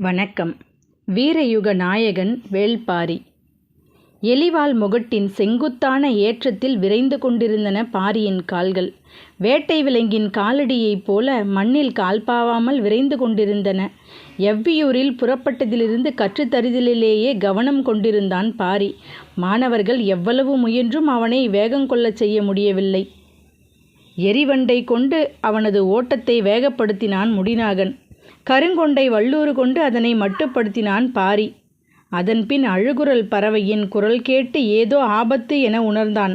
வணக்கம். வீரயுக நாயகன் வேள்பாரி. எலிவால் முகட்டின் செங்குத்தான ஏற்றத்தில் விரைந்து கொண்டிருந்தன பாரியின் கால்கள். வேட்டை விலங்கின் காலடியைப் போல மண்ணில் கால்பாவாமல் விரைந்து கொண்டிருந்தன. எவ்வியூரில் புறப்பட்டதிலிருந்து கற்றுத்தறிதலிலேயே கவனம் கொண்டிருந்தான் பாரி. மாணவர்கள் எவ்வளவு முயன்றும் அவனை வேகங்கொள்ளச் செய்ய முடியவில்லை. எரிவண்டை கொண்டு அவனது ஓட்டத்தை வேகப்படுத்தினான் முடிநாகன். கருங்கொண்டை வள்ளூறு கொண்டு அதனை மட்டுப்படுத்தினான் பாரி. அதன்பின் அழுகுரல் பறவையின் குரல் கேட்டு ஏதோ ஆபத்து என உணர்ந்தான்.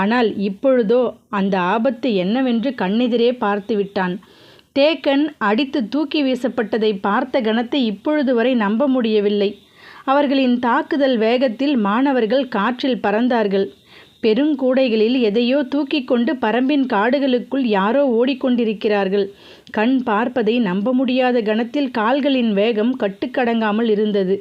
ஆனால் இப்பொழுதோ அந்த ஆபத்து என்னவென்று கண்ணெதிரே பார்த்து விட்டான். தேக்கன் அடித்து தூக்கி வீசப்பட்டதை பார்த்த கணத்தை இப்பொழுது வரை நம்ப முடியவில்லை. அவர்களின் தாக்குதல் வேகத்தில் மாணவர்கள் காற்றில் பறந்தார்கள். பெருங்கூடைகளில் எதையோ தூக்கிக் கொண்டு பரம்பின் காடுகளுக்குள் யாரோ ஓடிக்கொண்டிருக்கிறார்கள். கண் பார்ப்பதை நம்ப முடியாத கணத்தில் கால்களின் வேகம் கட்டுக்கடங்காமல் இருந்தது.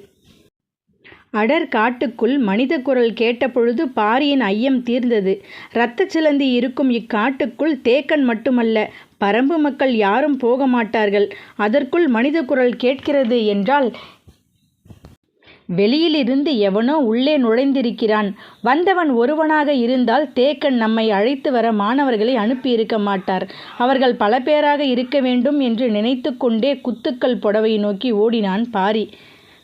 அடர் காட்டுக்குள் மனித குரல் கேட்டபொழுது பாரியின் ஐயம் தீர்ந்தது. இரத்த சிலந்தி இருக்கும் இக்காட்டுக்குள் தேக்கன் மட்டுமல்ல பரம்பு மக்கள் யாரும் போக மாட்டார்கள் அதற்குள் மனித குரல் கேட்கிறது என்றால் வெளியிலிருந்து எவனோ உள்ளே நுழைந்திருக்கிறான். வந்தவன் ஒருவனாக இருந்தால் தேக்கன் நம்மை அழைத்து வர மாணவர்களை அனுப்பியிருக்க மாட்டார். அவர்கள் பல பேராக இருக்க வேண்டும் என்று நினைத்து கொண்டே குத்துக்கள் புடவை நோக்கி ஓடினான் பாரி.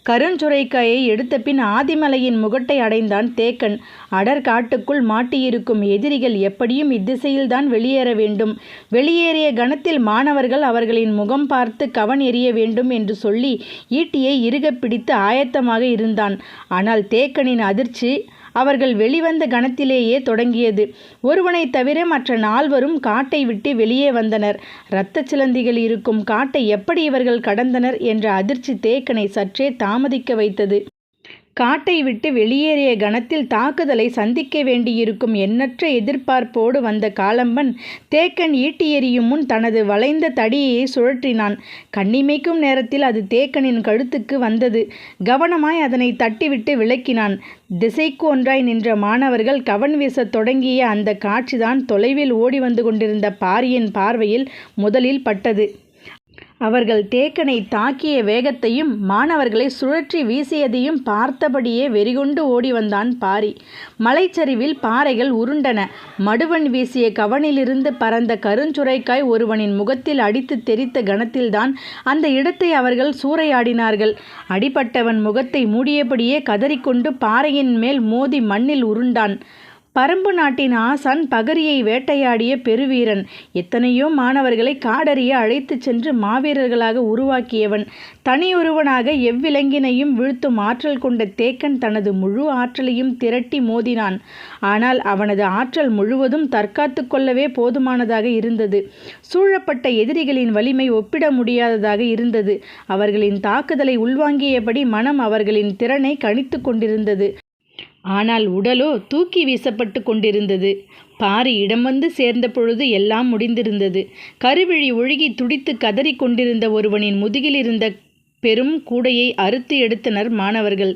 கருஞ்சுரைக்காயை எடுத்த பின் ஆதிமலையின் முகட்டை அடைந்தான் தேக்கன். அடர் காட்டுக்குள் மாட்டியிருக்கும் எதிரிகள் எப்படியும் இத்திசையில்தான் வெளியேற வேண்டும். வெளியேறிய கணத்தில் மாணவர்கள் அவர்களின் முகம் பார்த்து கவன் எறிய வேண்டும் என்று சொல்லி ஈட்டியை இறுக பிடித்து ஆயத்தமாக இருந்தான். ஆனால் தேக்கனின் அதிர்ச்சி அவர்கள் வெளிவந்த கணத்திலேயே தொடங்கியது. ஒருவனை தவிர மற்ற நால்வரும் காட்டை விட்டு வெளியே வந்தனர். இரத்த சிலந்திகள் இருக்கும் காட்டை எப்படி இவர்கள் கடந்தனர் என்ற அதிர்ச்சி தேக்கனை சற்றே தாமதிக்க வைத்தது. காட்டை விட்டு வெளியேறிய கணத்தில் தாக்குதலை சந்திக்க வேண்டியிருக்கும் எண்ணற்ற எதிர்பார்ப்போடு வந்த காலம்பன் தேக்கன் ஈட்டி எறியும் முன் தனது வளைந்த தடியை சுழற்றினான். கண்ணிமைக்கும் நேரத்தில் அது தேக்கனின் கழுத்துக்கு வந்தது. கவனமாய் அதனை தட்டிவிட்டு விளக்கினான். திசைக்கு ஒன்றாய் நின்ற மாணவர்கள் கவன் வீசத் தொடங்கிய அந்த காட்சிதான் தொலைவில் ஓடி வந்து கொண்டிருந்த பாரியின் பார்வையில் முதலில் பட்டது. அவர்கள் தேக்கனை தாக்கிய வேகத்தையும் மாணவர்களை சுழற்றி வீசியதையும் பார்த்தபடியே வெறிகொண்டு ஓடி வந்தான் பாரி. மலைச்சரிவில் பாறைகள் உருண்டன. மடுவன் வீசிய கவனிலிருந்து பறந்த கருஞ்சுரைக்காய் ஒருவனின் முகத்தில் அடித்து தெரித்த கணத்தில்தான் அந்த இடத்தை அவர்கள் சூறையாடினார்கள். அடிபட்டவன் முகத்தை மூடியபடியே கதறிக்கொண்டு பாறையின் மேல் மோதி மண்ணில் உருண்டான். பரம்பு நாட்டின் ஆசான் பகரியை வேட்டையாடிய பெருவீரன். எத்தனையோ மாணவர்களை காடறிய அழைத்துச் சென்று மாவீரர்களாக உருவாக்கியவன். தனியொருவனாக எவ்விலங்கினையும் வீழ்த்தும் ஆற்றல் கொண்ட தேக்கன் தனது முழு ஆற்றலையும் திரட்டி மோதினான். ஆனால் அவனது ஆற்றல் முழுவதும் தற்காத்து கொள்ளவே போதுமானதாக இருந்தது. சூழப்பட்ட எதிரிகளின் வலிமை ஒப்பிட முடியாததாக இருந்தது. அவர்களின் தாக்குதலை உள்வாங்கியபடி மனம் அவர்களின் திறனை கணித்து கொண்டிருந்தது. ஆனால் உடலோ தூக்கி வீசப்பட்டு கொண்டிருந்தது. பாரி இடம் வந்து சேர்ந்த பொழுது எல்லாம் முடிந்திருந்தது. கருவிழி ஒழுகி துடித்து கதறிக் கொண்டிருந்த ஒருவனின் முதுகில் இருந்த பெரும் கூடையை அறுத்து எடுத்தனர் மாணவர்கள்.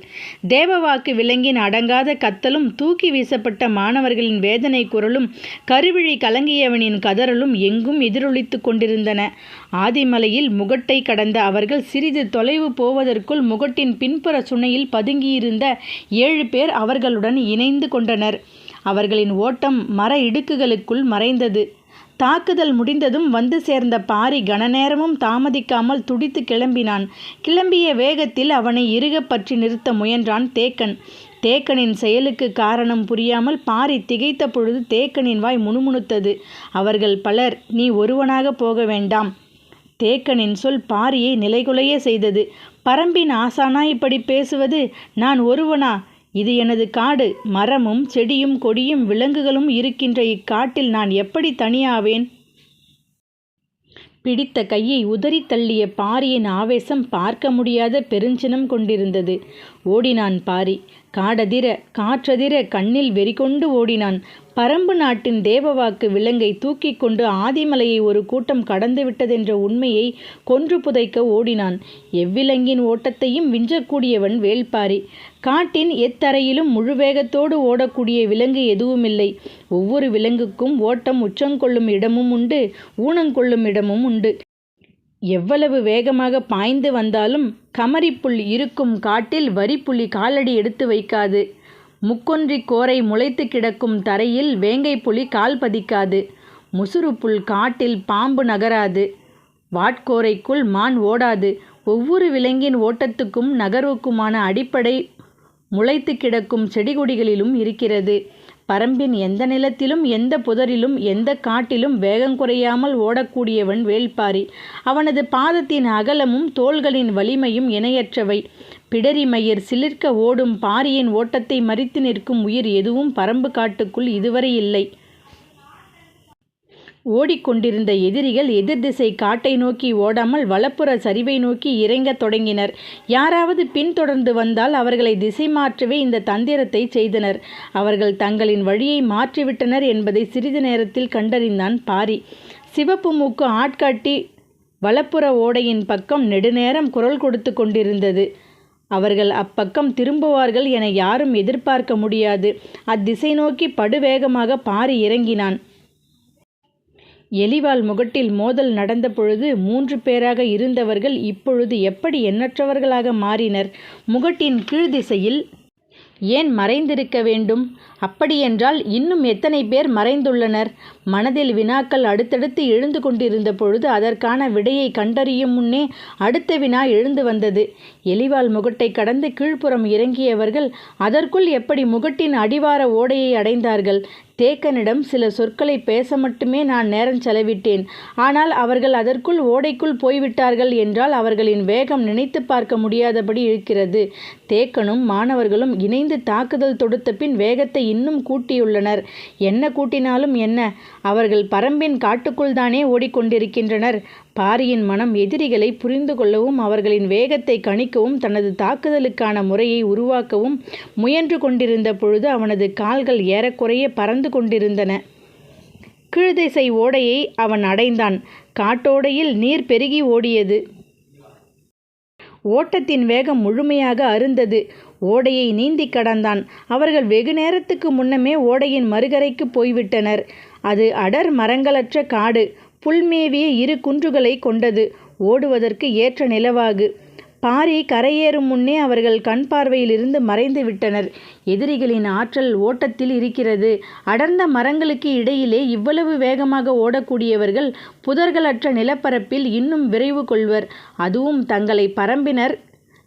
தேவவாக்கு விலங்கின் அடங்காத கத்தலும் தூக்கி வீசப்பட்ட மாணவர்களின் வேதனை குரலும் கருவிழி கலங்கியவனின் கதறலும் எங்கும் எதிரொலித்து கொண்டிருந்தன. ஆதிமலையில் முகட்டை கடந்த அவர்கள் சிறிது தொலைவு போவதற்குள் முகட்டின் பின்புற சுனையில் பதுங்கியிருந்த ஏழு பேர் அவர்களுடன் இணைந்து கொண்டனர். அவர்களின் ஓட்டம் மர இடுக்குகளுக்குள் மறைந்தது. தாக்குதல் முடிந்ததும் வந்து சேர்ந்த பாரி கனநேரமும் தாமதிக்காமல் துடித்து கிளம்பினான். கிளம்பிய வேகத்தில் அவனை இறுகப் பற்றி நிறுத்த முயன்றான் தேக்கன். தேக்கனின் செயலுக்கு காரணம் புரியாமல் பாரி திகைத்த பொழுது தேக்கனின் வாய் முணுமுணுத்தது. அவர்கள் பலர் நீ ஒருவனாக போக வேண்டாம். தேக்கனின் சொல் பாரியை நிலைகுலைய செய்தது. பரம்பின் ஆசானா இப்படி பேசுவது? நான் ஒருவனா? இது எனது காடு. மரமும் செடியும் கொடியும் விலங்குகளும் இருக்கின்ற இக்காட்டில் நான் எப்படி தனியாவேன்? பிடித்த கையை உதறி தள்ளிய பாரியின் ஆவேசம் பார்க்க முடியாத பெருஞ்சினம் கொண்டிருந்தது. ஓடினான் பாரி. காடதிர காற்றதிர கண்ணில் வெறிகொண்டு ஓடினான். பரம்பு நாட்டின் தேவவாக்கு விலங்கை தூக்கி கொண்டு ஆதிமலையை ஒரு கூட்டம் கடந்து விட்டதென்ற உண்மையை கொன்று புதைக்க ஓடினான். எவ்விலங்கின் ஓட்டத்தையும் விஞ்சக்கூடியவன் வேள்பாரி. காட்டின் எத்தரையிலும் முழு வேகத்தோடு ஓடக்கூடிய விலங்கு எதுவுமில்லை. ஒவ்வொரு விலங்குக்கும் ஓட்டம் உச்சங்கொள்ளும் இடமும் உண்டு ஊனங்கொள்ளும் இடமும் உண்டு. எவ்வளவு வேகமாக பாய்ந்து வந்தாலும் கமரிப்புல் இருக்கும் காட்டில் வரிப்புலி காலடி எடுத்து வைக்காது. முக்கொன்றிக் கோரை முளைத்து கிடக்கும் தரையில் வேங்கை புலி கால் பதிக்காது. முசுறுப்புல் காட்டில் பாம்பு நகராது. வாட்கோரைக்குள் மான் ஓடாது. ஒவ்வொரு விலங்கின் ஓட்டத்துக்கும் நகர்வுக்குமான அடிப்படை முளைத்து கிடக்கும் செடிகொடிகளிலும் இருக்கிறது. பரம்பின் எந்த நிலத்திலும் எந்த புதரிலும் எந்த காட்டிலும் வேகம் குறையாமல் ஓடக்கூடியவன் வேள்பாரி. அவனது பாதத்தின் அகலமும் தோள்களின் வலிமையும் இணையற்றவை. பிடரிமயிர் சிலிர்க்க ஓடும் பாரியின் ஓட்டத்தை மறித்து நிற்கும் உயிர் எதுவும் பரம்பு காட்டுக்குள் இதுவரை இல்லை. ஓடிக்கொண்டிருந்த எதிரிகள் எதிர் திசை காட்டை நோக்கி ஓடாமல் வலப்புற சரிவை நோக்கி இறங்கத் தொடங்கினர். யாராவது பின்தொடர்ந்து வந்தால் அவர்களை திசை மாற்றவே இந்த தந்திரத்தை செய்தனர். அவர்கள் தங்களின் வழியை மாற்றிவிட்டனர் என்பதை சிறிது நேரத்தில் கண்டறிந்தான் பாரி. சிவப்பு மூக்கு ஆட்காட்டி வலப்புற ஓடையின் பக்கம் நெடுநேரம் குரல் கொடுத்து கொண்டிருந்தது. அவர்கள் அப்பக்கம் திரும்புவார்கள் என யாரும் எதிர்பார்க்க முடியாது. அத்திசை நோக்கி படுவேகமாக பாரி இறங்கினான். எலிவால் முகட்டில் மோதல் நடந்த பொழுது மூன்று பேராக இருந்தவர்கள் இப்பொழுது எப்படி எண்ணற்றவர்களாக மாறினர்? முகட்டின் கீழ் திசையில் ஏன் மறைந்திருக்க வேண்டும்? அப்படியென்றால் இன்னும் எத்தனை பேர் மறைந்துள்ளனர்? மனதில் வினாக்கள் அடுத்தடுத்து எழுந்து கொண்டிருந்த பொழுது அதற்கான விடையை கண்டறியும் முன்னே அடுத்த வினா எழுந்து வந்தது. எலிவால் முகட்டை கடந்து கீழ்ப்புறம் இறங்கியவர்கள் அதற்குள் எப்படி முகட்டின் அடிவார ஓடையை அடைந்தார்கள்? தேக்கனிடம் சில சொற்களை பேச மட்டுமே நான் நேரம் செலவிட்டேன். ஆனால் அவர்கள் அதற்குள் ஓடைக்குள் போய்விட்டார்கள் என்றால் அவர்களின் வேகம் நினைத்து பார்க்க முடியாதபடி இருக்கிறது. தேக்கனும் மாணவர்களும் இணைந்து தாக்குதல் தொடுத்த பின் வேகத்தை இன்னும் கூட்டியுள்ளனர். என்ன கூட்டினாலும் என்ன? அவர்கள் பரம்பின் காட்டுக்குள்தானே ஓடிக்கொண்டிருக்கின்றனர். பாரியின் மனம் எதிரிகளை புரிந்து கொள்ளவும் அவர்களின் வேகத்தை கணிக்கவும் தனது தாக்குதலுக்கான முறையை உருவாக்கவும் முயன்று கொண்டிருந்த பொழுது அவனது கால்கள் ஏறக்குறைய பறந்து கொண்டிருந்தன. கீழ்திசை ஓடையை அவன் அடைந்தான். காட்டோடையில் நீர் பெருகி ஓடியது. ஓட்டத்தின் வேகம் முழுமையாக அருந்தது. ஓடையை நீந்தி கடந்தான். அவர்கள் வெகு நேரத்துக்கு முன்னமே ஓடையின் மறுகரைக்கு போய்விட்டனர். அது அடர் மரங்களற்ற காடு புல்மேவிய இரு குன்றுகளை கொண்டது. ஓடுவதற்கு ஏற்ற நிலவாகு. பாரி கரையேறும் முன்னே அவர்கள் கண் பார்வையிலிருந்து மறைந்து விட்டனர். எதிரிகளின் ஆற்றல் ஓட்டத்தில் இருக்கிறது. அடர்ந்த மரங்களுக்கு இடையிலே இவ்வளவு வேகமாக ஓடக்கூடியவர்கள் புதர்களற்ற நிலப்பரப்பில் இன்னும் விரைவு கொள்வர். அதுவும் தங்களை பரம்பினர்.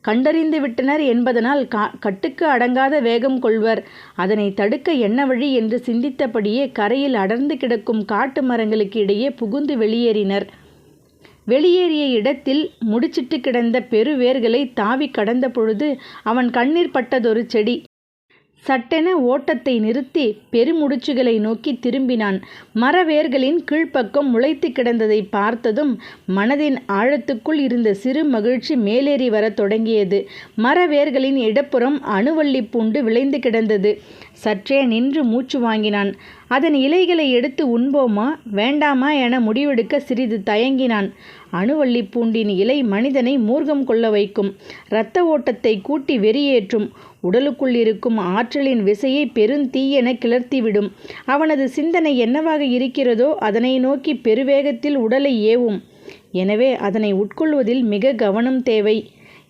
கண்டறிந்து விட்டனர் என்பதனால் கா கட்டுக்கு அடங்காத வேகம் கொள்வர். அதனை தடுக்க என்ன வழி என்று சிந்தித்தபடியே கரையில் அடர்ந்து கிடக்கும் காட்டு மரங்களுக்கு இடையே புகுந்து வெளியேறினர். வெளியேறிய இடத்தில் முடிச்சிட்டு கிடந்த பெருவேர்களை தாவி கடந்த பொழுது அவன் கண்ணீர் பட்டதொரு செடி சட்டென ஓட்டத்தை நிறுத்தி பெருமுடிச்சுகளை நோக்கி திரும்பினான். மரவேர்களின் கீழ்ப்பக்கம் முளைத்து கிடந்ததை பார்த்ததும் மனதின் ஆழத்துக்குள் இருந்த சிறு மகிழ்ச்சி மேலேறி வரத் தொடங்கியது. மரவேர்களின் இடப்புறம் அணுவள்ளி பூண்டு விளைந்து கிடந்தது. சற்றே நின்று மூச்சு வாங்கினான். அதன் இலைகளை எடுத்து உண்போமா? வேண்டாமா என முடிவெடுக்க சிறிது தயங்கினான். அணுவள்ளி பூண்டின் இலை மனிதனை மூர்க்கம் கொள்ள வைக்கும். இரத்த ஓட்டத்தை கூட்டி வெறியேற்றும். உடலுக்குள் இருக்கும் ஆற்றலின் விசையை பெருந்தீயென கிளர்த்திவிடும். அவனது சிந்தனை என்னவாக இருக்கிறதோ அதனை நோக்கி பெருவேகத்தில் உடலை ஏவும். எனவே அதனை உட்கொள்வதில் மிக கவனம் தேவை.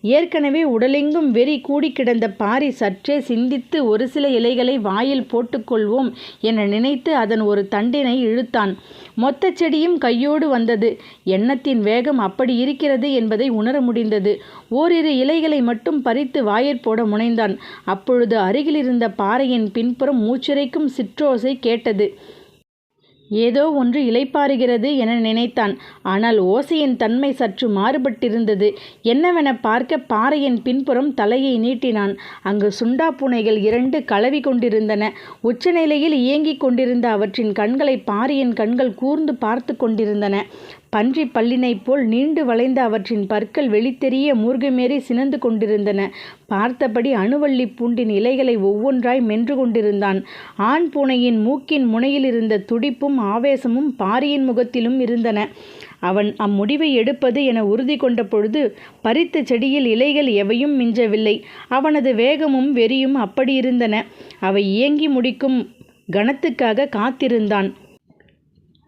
ஏற்கனவே உடலெங்கும் வெறி கூடி கிடந்த பாரி சற்றே சிந்தித்து ஒரு சில இலைகளை வாயில் போட்டுக்கொள்வோம் என நினைத்து அதன் ஒரு தண்டினை இழுத்தான். மொத்த செடியும் கையோடு வந்தது. எண்ணத்தின் வேகம் அப்படி இருக்கிறது என்பதை உணர முடிந்தது. ஓரிரு இலைகளை மட்டும் பறித்து வாயிற் போட முனைந்தான். அப்பொழுது அருகிலிருந்த பாறையின் பின்புறம் மூச்சிறைக்கும் சிற்றோசை கேட்டது. ஏதோ ஒன்று இளைப்பாறுகிறது என நினைத்தான். ஆனால் ஓசையின் தன்மை சற்று மாறுபட்டிருந்தது. என்னவென பார்க்க பாறையின் பின்புறம் தலையை நீட்டினான். அங்கு சுண்டா பூனைகள் இரண்டு கலவி கொண்டிருந்தன. உச்சநிலையில் இயங்கிக் கொண்டிருந்த அவற்றின் கண்களை பாறையின் கண்கள் கூர்ந்து பார்த்து கொண்டிருந்தன. பன்றி பல்லினைப் போல் நீண்டு வளைந்த அவற்றின் பற்கள் வெளித்தெரிய மூர்கமேறி சினந்து கொண்டிருந்தன. பார்த்தபடி அணுவள்ளி பூண்டின் இலைகளை ஒவ்வொன்றாய் மென்று கொண்டிருந்தான். ஆண் பூனையின் மூக்கின் முனையில் இருந்த துடிப்பும் ஆவேசமும் பாரியின் முகத்திலும் இருந்தன. அவன் அம்முடிவை எடுப்பது என உறுதி கொண்ட பொழுது பறித்த செடியில் இலைகள் எவையும் மிஞ்சவில்லை. அவனது வேகமும் வெறியும் அப்படியிருந்தன அவை இயங்கி முடிக்கும் கணத்துக்காக காத்திருந்தான்.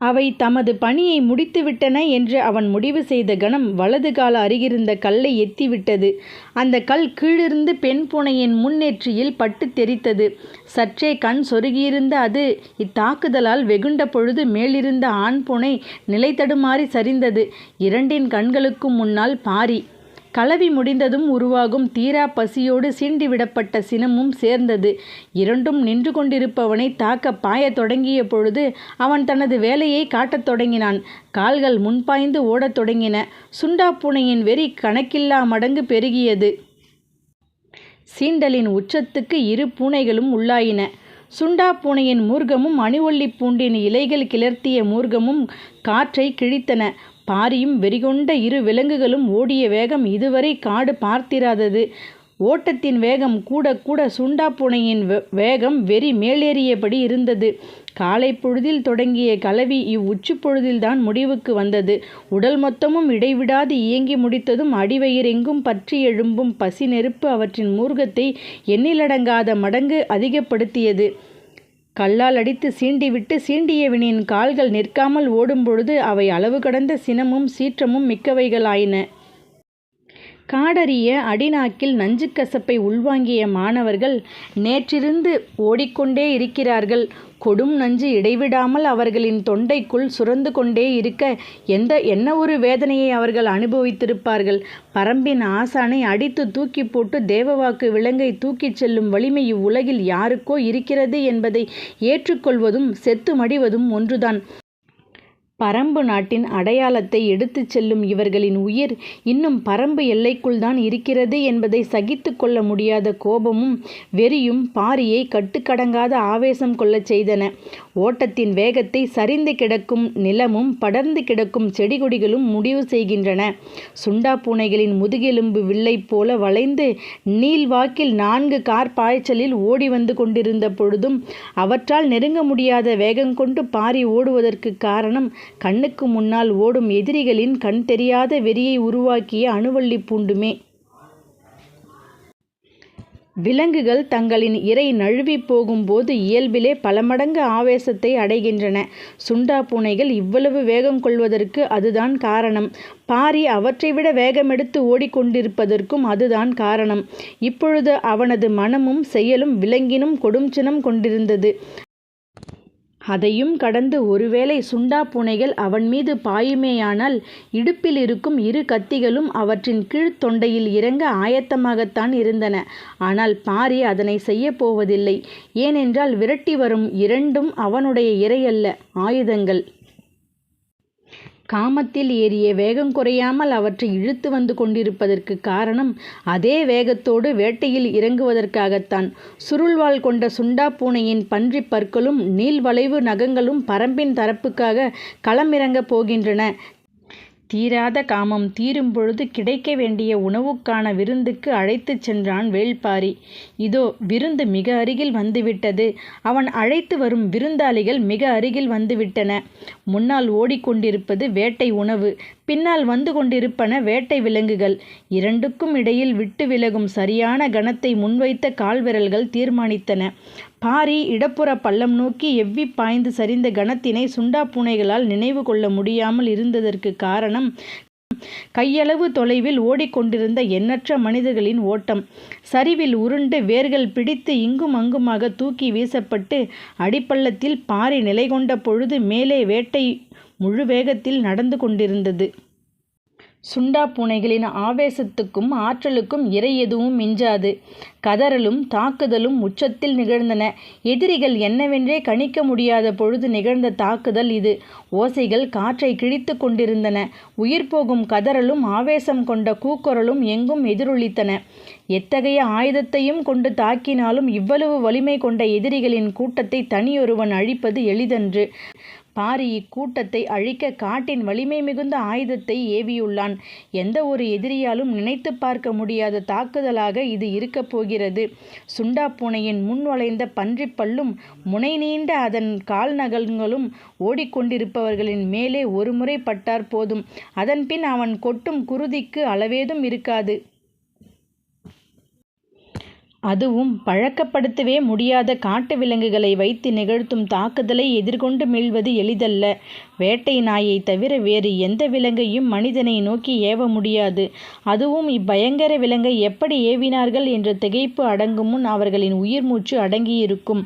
அவை தமது பணியை முடித்துவிட்டன என்று அவன் முடிவு செய்த கணம் வலது கால அருகிருந்த கல்லை எத்திவிட்டது. அந்த கல் கீழிருந்து பெண் பூனையின் முன்னேற்றியில் பட்டு தெரித்தது. சற்றே கண் சொருகியிருந்த அது இத்தாக்குதலால் வெகுண்ட பொழுது மேலிருந்த ஆண் பூனை நிலை தடுமாறி சரிந்தது. இரண்டின் கண்களுக்கும் முன்னால் பாரி. கலவி முடிந்ததும் உருவாகும் தீரா பசியோடு சீண்டிவிடப்பட்ட சினமும் சேர்ந்தது. இரண்டும் நின்று கொண்டிருப்பவனை தாக்க பாயத் தொடங்கிய பொழுது அவன் தனது வேலையை காட்டத் தொடங்கினான். கால்கள் முன்பாய்ந்து ஓடத் தொடங்கின. சுண்டா பூனையின் வெறி கணக்கில்லா மடங்கு பெருகியது. சீண்டலின் உச்சத்துக்கு இரு பூனைகளும் உள்ளாயின. சுண்டா பூனையின் மூர்க்கமும் அணிவொல்லி பூண்டின் இலைகள் கிளர்த்திய மூர்க்கமும் காற்றை கிழித்தன. பாரியும் வெறிகொண்ட இரு விலங்குகளும் ஓடிய வேகம் இதுவரை காடு பார்த்திராதது. ஓட்டத்தின் வேகம் கூட கூட சுண்டா பூனையின் வேகம் வெறி மேலேறியபடி இருந்தது. காலை பொழுதில் தொடங்கிய கலவி இவ்வுச்சி பொழுதில்தான் முடிவுக்கு வந்தது. உடல் மொத்தமும் இடைவிடாது இயங்கி முடித்ததும் அடிவயிறெங்கும் பற்றி எழும்பும் பசி நெருப்பு அவற்றின் மூர்க்கத்தை எண்ணிலடங்காத மடங்கு அதிகப்படுத்தியது. கல்லால் அடித்து சீண்டிவிட்டு சீண்டியவனின் கால்கள் நிற்காமல் ஓடும்பொழுது அவை அளவு கடந்த சினமும் சீற்றமும் மிக்கவைகளாயின. காடறிய அடிநாக்கில் நஞ்சு கசப்பை உள்வாங்கிய மாணவர்கள் நேற்றிருந்து ஓடிக்கொண்டே இருக்கிறார்கள். கொடும் நஞ்சு இடைவிடாமல் அவர்களின் தொண்டைக்குள் சுரந்து கொண்டே இருக்க எந்த என்ன ஒரு வேதனையை அவர்கள் அனுபவித்திருப்பார்கள்? பரம்பின் ஆசானை அடித்து தூக்கி போட்டு தேவவாக்கு விலங்கை தூக்கிச் செல்லும் வலிமை இவ்வுலகில் யாருக்கோ இருக்கிறது என்பதை ஏற்றுக்கொள்வதும் செத்து மடிவதும் ஒன்றுதான். பரம்பு நாட்டின் அடையாளத்தை எடுத்துச் செல்லும் இவர்களின் உயிர் இன்னும் பரம்பு எல்லைக்குள் தான் இருக்கிறது என்பதை சகித்து கொள்ள முடியாத கோபமும் வெறியும் பாரியை கட்டுக்கடங்காத ஆவேசம் கொள்ளச் செய்தன. ஓட்டத்தின் வேகத்தை சரிந்து கிடக்கும் நிலமும் படர்ந்து கிடக்கும் செடிகொடிகளும் முடிவு செய்கின்றன. சுண்டா பூனைகளின் முதுகெலும்பு வில்லை போல வளைந்து நீள்வாக்கில் நான்கு கார் பாய்ச்சலில் ஓடி வந்து கொண்டிருந்த பொழுதும் அவற்றால் நெருங்க முடியாத வேகங்கொண்டு பாரி ஓடுவதற்கு காரணம் கண்ணுக்கு முன்னால் ஓடும் எதிரிகளின் கண் தெரியாத வெறியை உருவாக்கிய அணுவள்ளி பூண்டுமே. விலங்குகள் தங்களின் இரை நழுவி போகும்போது இயல்பிலே பல மடங்கு ஆவேசத்தை அடைகின்றன. சுண்டா பூனைகள் இவ்வளவு வேகம் கொள்வதற்கு அதுதான் காரணம். பாரி அவற்றை விட வேகமெடுத்து ஓடிக்கொண்டிருப்பதற்கும் அதுதான் காரணம். இப்பொழுது அவனது மனமும் செயலும் விலங்கினும் கொடுஞ்சினம் கொண்டிருந்தது. அதையும் கடந்து ஒருவேளை சுண்டா பூனைகள் அவன் மீது பாயுமேயானால் இடுப்பில் இருக்கும் இரு கத்திகளும் அவற்றின் கீழ் தொண்டையில் இறங்க ஆயத்தமாகத்தான் இருந்தன. ஆனால் பாரி அதனை செய்யப் போவதில்லை. ஏனென்றால் விரட்டி வரும் இரண்டும் அவனுடைய இரையல்ல. ஆயுதங்கள். காமத்தில் ஏறிய வேகம் குறையாமல் அவற்றை இழுத்து வந்து கொண்டிருப்பதற்கு காரணம் அதே வேகத்தோடு வேட்டையில் இறங்குவதற்காகத்தான். சுருள்வாள் கொண்ட சுண்டா பூனையின் பன்றி பற்களும் நீள்வளைவு நகங்களும் பரம்பின் தரப்புக்காக களமிறங்கப் போகின்றன. தீராத காமம் தீரும் பொழுது கிடைக்க வேண்டிய உணவுக்கான விருந்துக்கு அழைத்துச் சென்றான் வேள்பாரி. இதோ விருந்து மிக அருகில் வந்துவிட்டது. அவன் அழைத்து வரும் விருந்தாளிகள் மிக அருகில் வந்துவிட்டன. முன்னால் ஓடிக்கொண்டிருப்பது வேட்டை உணவு. பின்னால் வந்து கொண்டிருப்பன வேட்டை விலங்குகள். இரண்டுக்கும் இடையில் விட்டு விலகும் சரியான கணத்தை முன்வைத்த கால்விரல்கள் தீர்மானித்தன. பாரி இடப்புற பள்ளம் நோக்கி எவ்வி பாய்ந்து சரிந்த கணத்தினை சுண்டா பூனைகளால் நினைவு கொள்ள முடியாமல் இருந்ததற்கு காரணம் கையளவு தொலைவில் ஓடிக்கொண்டிருந்த எண்ணற்ற மனிதர்களின் ஓட்டம். சரிவில் உருண்டு வேர்கள் பிடித்து இங்கும் அங்குமாக தூக்கி வீசப்பட்டு அடிப்பள்ளத்தில் பாரி நிலை கொண்ட பொழுது மேலே வேட்டை முழு வேகத்தில் நடந்து கொண்டிருந்தது. சுண்டா பூனைகளின் ஆவேசத்துக்கும் ஆற்றலுக்கும் இறை எதுவும் மிஞ்சாது. கதறலும் தாக்குதலும் உச்சத்தில் நிகழ்ந்தன. எதிரிகள் என்னவென்றே கணிக்க முடியாத பொழுது நிகழ்ந்த தாக்குதல் இது. ஓசைகள் காற்றை கிழித்து கொண்டிருந்தன. உயிர் போகும் கதறலும் ஆவேசம் கொண்ட கூக்குரலும் எங்கும் எதிரொலித்தன. எத்தகைய ஆயுதத்தையும் கொண்டு தாக்கினாலும் இவ்வளவு வலிமை கொண்ட எதிரிகளின் கூட்டத்தை தனியொருவன் அழிப்பது எளிதன்று. பாரி இக்கூட்டத்தை அழிக்க காட்டின் வலிமை மிகுந்த ஆயுதத்தை ஏவியுள்ளான். எந்த ஒரு எதிரியாலும் நினைத்து பார்க்க முடியாத தாக்குதலாக இது இருக்கப் போகிறது. சுண்டா பூனையின் முன் வளைந்த பன்றிப் பல்லும் முனை நீண்ட அதன் கால் நகல்களும் ஓடிக்கொண்டிருப்பவர்களின் மேலே ஒருமுறை பட்டார் போதும். அதன்பின் அவன் கொட்டும் குருதிக்கு அளவேதும் இருக்காது. அதுவும் பழக்கப்படுத்தவே முடியாத காட்டு விலங்குகளை வைத்து நிகழ்த்தும் தாக்குதலை எதிர்கொண்டு மீள்வது எளிதல்ல. வேட்டை நாயை தவிர வேறு எந்த விலங்கையும் மனிதனை நோக்கி ஏவ முடியாது. அதுவும் இப்பயங்கர விலங்கை எப்படி ஏவினார்கள் என்ற திகைப்பு அடங்கும் முன் அவர்களின் உயிர் மூச்சு அடங்கியிருக்கும்.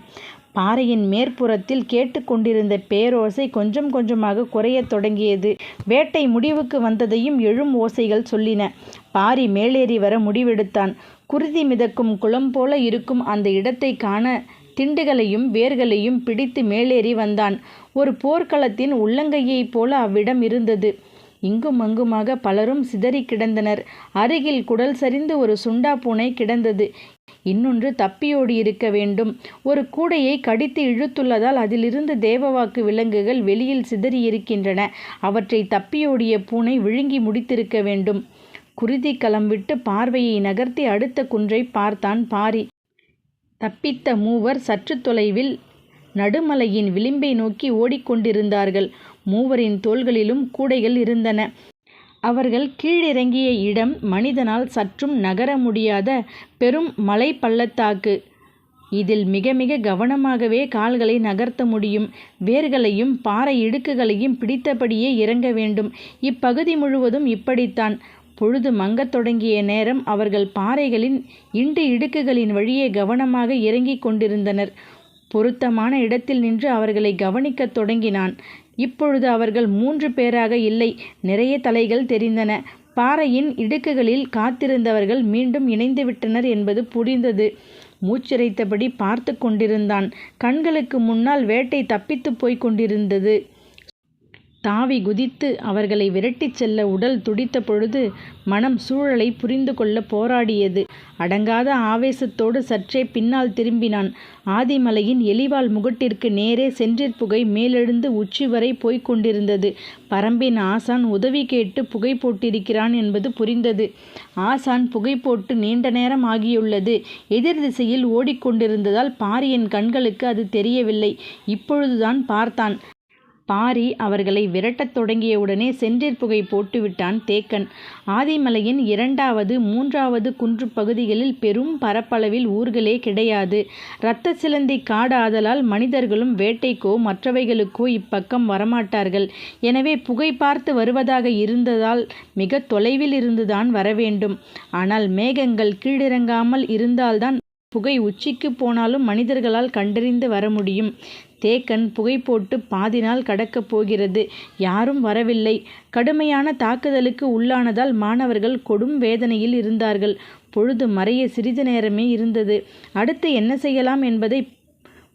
பாறையின் மேற்புறத்தில் கேட்டுக்கொண்டிருந்த பேரோசை கொஞ்சம் கொஞ்சமாக குறையத் தொடங்கியது. வேட்டை முடிவுக்கு வந்ததையும் எழும் ஓசைகள் சொல்லின. பாரி மேலேறி வர முடிவெடுத்தான். குருதி மிதக்கும் குளம் போல இருக்கும் அந்த இடத்தைக் காண திண்டுகளையும் வேர்களையும் பிடித்து மேலேறி வந்தான். ஒரு போர்க்களத்தின் உள்ளங்கையைப் போல அவ்விடம் இருந்தது. இங்கும் அங்குமாக பலரும் சிதறி கிடந்தனர். அருகில் குடல் சரிந்து ஒரு சுண்டா பூனை கிடந்தது. இன்னொன்று தப்பியோடி இருக்க வேண்டும். ஒரு கூடையை கடித்து இழுத்துள்ளதால் அதிலிருந்து தேவவாக்கு விலங்குகள் வெளியில் சிதறியிருக்கின்றன. அவற்றை தப்பியோடிய பூனை விழுங்கி முடித்திருக்க வேண்டும். குருதி விட்டு பார்வையை நகர்த்தி அடுத்த குன்றைப் பார்த்தான் பாரி. தப்பித்த மூவர் சற்று தொலைவில் நடுமலையின் விளிம்பை நோக்கி ஓடிக்கொண்டிருந்தார்கள். மூவரின் தோள்களிலும் கூடைகள் இருந்தன. அவர்கள் கீழிறங்கிய இடம் மனிதனால் சற்றும் நகர முடியாத பெரும் மலை பள்ளத்தாக்கு. இதில் மிக மிக கவனமாகவே கால்களை நகர்த்த முடியும். வேர்களையும் பாறை இடுக்குகளையும் பிடித்தபடியே இறங்க வேண்டும். இப்பகுதி முழுவதும் இப்படித்தான். பொழுது மங்கத் தொடங்கிய நேரம் அவர்கள் பாறைகளின் இண்டு இடுக்குகளின் வழியே கவனமாக இறங்கிக் கொண்டிருந்தனர். பொருத்தமான இடத்தில் நின்று அவர்களை கவனிக்கத் தொடங்கினான். இப்பொழுது அவர்கள் மூன்று பேராக இல்லை. நிறைய தலைகள் தெரிந்தன. பாறையின் இடுக்குகளில் காத்திருந்தவர்கள் மீண்டும் இணைந்துவிட்டனர் என்பது புரிந்தது. மூச்சிறைத்தபடி பார்த்து கொண்டிருந்தான். கண்களுக்கு முன்னால் வேட்டை தப்பித்துப் போய்க் கொண்டிருந்தது. தாவி குதித்து அவர்களை விரட்டிச் செல்ல உடல் துடித்த பொழுது மனம் சூழலை புரிந்து கொள்ளப் போராடியது. அடங்காத ஆவேசத்தோடு சற்றே பின்னால் திரும்பினான். ஆதிமலையின் எலிவால் முகட்டிற்கு நேரே சென்றிற்புகை புகை மேலெழுந்து உச்சிவரை போய்க் கொண்டிருந்தது. பரம்பின் ஆசான் உதவி கேட்டு புகை போட்டிருக்கிறான் என்பது புரிந்தது. ஆசான் புகை போட்டு நீண்ட நேரம் ஆகியுள்ளது. எதிர் திசையில் ஓடிக்கொண்டிருந்ததால் பாரியின் கண்களுக்கு அது தெரியவில்லை. இப்பொழுதுதான் பார்த்தான். பாரி அவர்களை விரட்டத் தொடங்கியவுடனே செந்நீர்ப் புகை போட்டுவிட்டான் தேக்கன். ஆதிமலையின் இரண்டாவது மூன்றாவது குன்றுப் பகுதிகளில் பெரும் பரப்பளவில் ஊர்களே கிடையாது. இரத்தச் சிலந்தி காடாதலால் மனிதர்களும் வேட்டைக்கோ மற்றவைகளுக்கோ இப்பக்கம் வரமாட்டார்கள். எனவே புகை பார்த்து வருவதாக இருந்ததால் மிக தொலைவில் இருந்துதான் வரவேண்டும். ஆனால் மேகங்கள் கீழிறங்காமல் இருந்தால்தான் புகை உச்சிக்கு போனாலும் மனிதர்களால் கண்டறிந்து வர முடியும் தேக்கன் புகை போட்டு பாதி நாள் கடக்கப் போகிறது. யாரும் வரவில்லை. கடுமையான தாக்குதலுக்கு உள்ளானதால் மாணவர்கள் கொடும் வேதனையில் இருந்தார்கள். பொழுது மறைய சிறிது நேரமே இருந்தது. அடுத்து என்ன செய்யலாம் என்பதை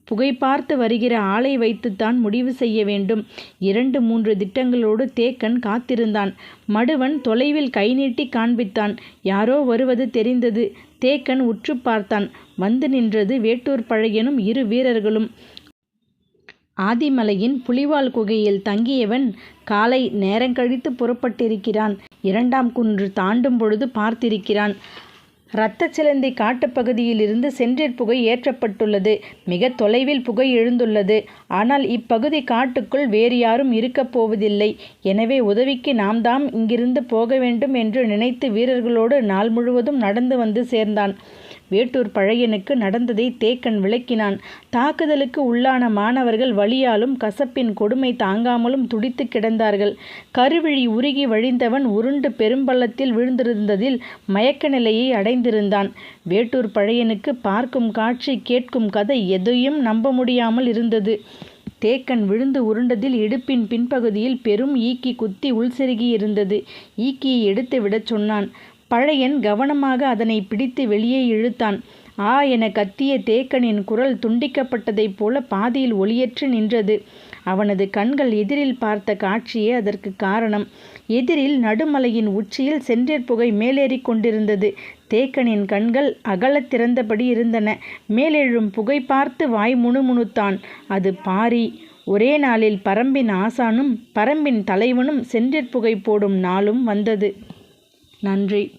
புகை பார்த்து வருகிற ஆளை வைத்துத்தான் முடிவு செய்ய வேண்டும். இரண்டு மூன்று திட்டங்களோடு தேக்கன் காத்திருந்தான். மடுவன் தொலைவில் கை நீட்டி காண்பித்தான். யாரோ வருவது தெரிந்தது. தேக்கன் உற்றுப் பார்த்தான். வந்து நின்றது வேட்டூர் பழையனும் இரு வீரர்களும். ஆதிமலையின் புலிவால் குகையில் தங்கியவன் காலை நேரங்கழித்து புறப்பட்டிருக்கிறான். இரண்டாம் குன்று தாண்டும் பொழுது பார்த்திருக்கிறான். இரத்தச் சிலந்திக் காட்டுப் பகுதியிலிருந்து புகை ஏற்றப்பட்டுள்ளது. மிக தொலைவில் புகை எழுந்துள்ளது. ஆனால் இப்பகுதி காட்டுக்குள் வேறு யாரும் இருக்கப் போவதில்லை. எனவே உதவிக்கு நாம்தாம் இங்கிருந்து போக வேண்டும் என்று நினைத்து வீரர்களோடு நாள் முழுவதும் நடந்து வந்து சேர்ந்தான். வேட்டூர் பழையனுக்கு நடந்ததை தேக்கன் விளக்கினான். தாக்குதலுக்கு உள்ளான மாணவர்கள் வழியாலும் கசப்பின் கொடுமை தாங்காமலும் துடித்து கிடந்தார்கள். கருவிழி உருகி வழிந்தவன் உருண்டு பெரும்பள்ளத்தில் விழுந்திருந்ததில் மயக்க நிலையை அடைந்திருந்தான். வேட்டூர் பழையனுக்கு பார்க்கும் காட்சி கேட்கும் கதை எதையும் நம்ப முடியாமல் இருந்தது. தேக்கன் விழுந்து உருண்டதில் இடுப்பின் பின்பகுதியில் பெரும் ஈக்கி குத்தி உள்செருகியிருந்தது. ஈக்கியை எடுத்து விடச் சொன்னான். பழையன் கவனமாக அதனை பிடித்து வெளியே இழுத்தான். ஆ என கத்திய தேக்கனின் குரல் துண்டிக்கப்பட்டதைப் போல பாதியில் ஒளியற்று நின்றது. அவனது கண்கள் எதிரில் பார்த்த காட்சியே அதற்குக் காரணம். எதிரில் நடுமலையின் உச்சியில் செந்நீர்ப் புகை மேலேறி கொண்டிருந்தது. தேக்கனின் கண்கள் அகலத் திறந்தபடி இருந்தன. மேலெழும் புகை பார்த்து வாய் முணுமுணுத்தான். அது பாரி. ஒரே நாளில் பரம்பின் ஆசானும் பரம்பின் தலைவனும் செந்நீர்ப் புகை போடும் நாளும் வந்தது. நன்றி